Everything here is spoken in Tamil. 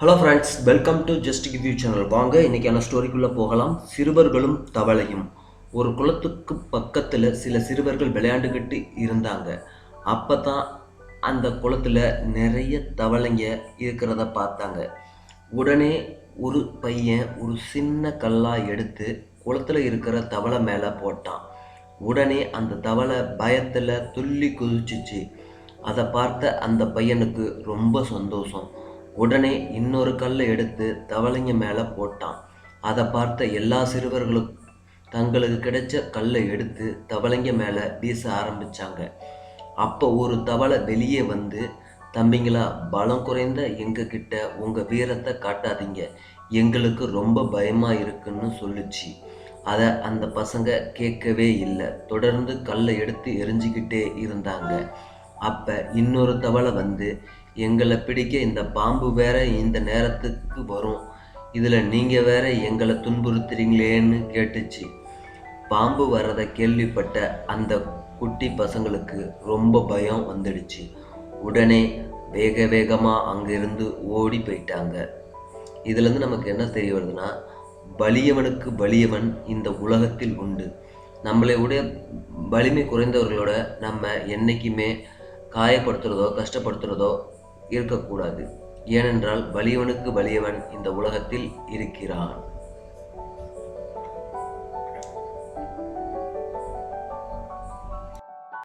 Hello friends welcome to just give you channel வாங்க இன்றைக்கான ஸ்டோரிக்குள்ளே போகலாம். சிறுவர்களும் தவளையும். ஒரு குளத்துக்கு பக்கத்தில் சில சிறுவர்கள் விளையாண்டுக்கிட்டு இருந்தாங்க. அப்போ தான் அந்த குளத்தில் நிறைய தவளைங்க இருக்கிறத பார்த்தாங்க. உடனே ஒரு பையன் ஒரு சின்ன கல்லாக எடுத்து குளத்தில் இருக்கிற தவளை மேலே போட்டான். உடனே அந்த தவளை பயத்தில் துள்ளி குதிச்சிச்சு. அதை பார்த்த அந்த பையனுக்கு ரொம்ப சந்தோஷம். உடனே இன்னொரு கல்லை எடுத்து தவளைங்க மேலே போட்டான். அதை பார்த்த எல்லா சிறுவர்களும் தங்களுக்கு கிடைச்ச கல்லை எடுத்து தவளைங்க மேலே வீச ஆரம்பித்தாங்க அப்போ ஒரு தவளை வெளியே வந்து தம்பிங்களா பலம் குறைந்த எங்ககிட்ட உங்கள் வீரத்தை காட்டாதீங்க. எங்களுக்கு ரொம்ப பயமாக இருக்குன்னு சொல்லுச்சு. அதை அந்த பசங்க கேட்கவே இல்லை. தொடர்ந்து கல்லை எடுத்து எரிஞ்சுக்கிட்டே இருந்தாங்க. அப்போ இன்னொரு தவளை வந்து எங்களை பிடிக்க இந்த பாம்பு வேற இந்த நேரத்துக்கு வரும். இதில் நீங்கள் வேற எங்களை துன்புறுத்துறீங்களேன்னு கேட்டுச்சு. பாம்பு வர்றதை கேள்விப்பட்ட அந்த குட்டி பசங்களுக்கு ரொம்ப பயம் வந்துடுச்சு. உடனே வேக வேகமாக அங்கேருந்து ஓடி போயிட்டாங்க. இதுலேருந்து நமக்கு என்ன தெரிய வருதுன்னா வலியவனுக்கு வலியவன் இந்த உலகத்தில் உண்டு. நம்மளை உடைய வலிமை குறைந்தவர்களோட நம்ம என்றைக்குமே காயப்படுத்துறதோ கஷ்டப்படுத்துறதோ இருக்கக்கூடாது. ஏனென்றால் வலியவனுக்கு வலியவன் இந்த உலகத்தில் இருக்கிறான்.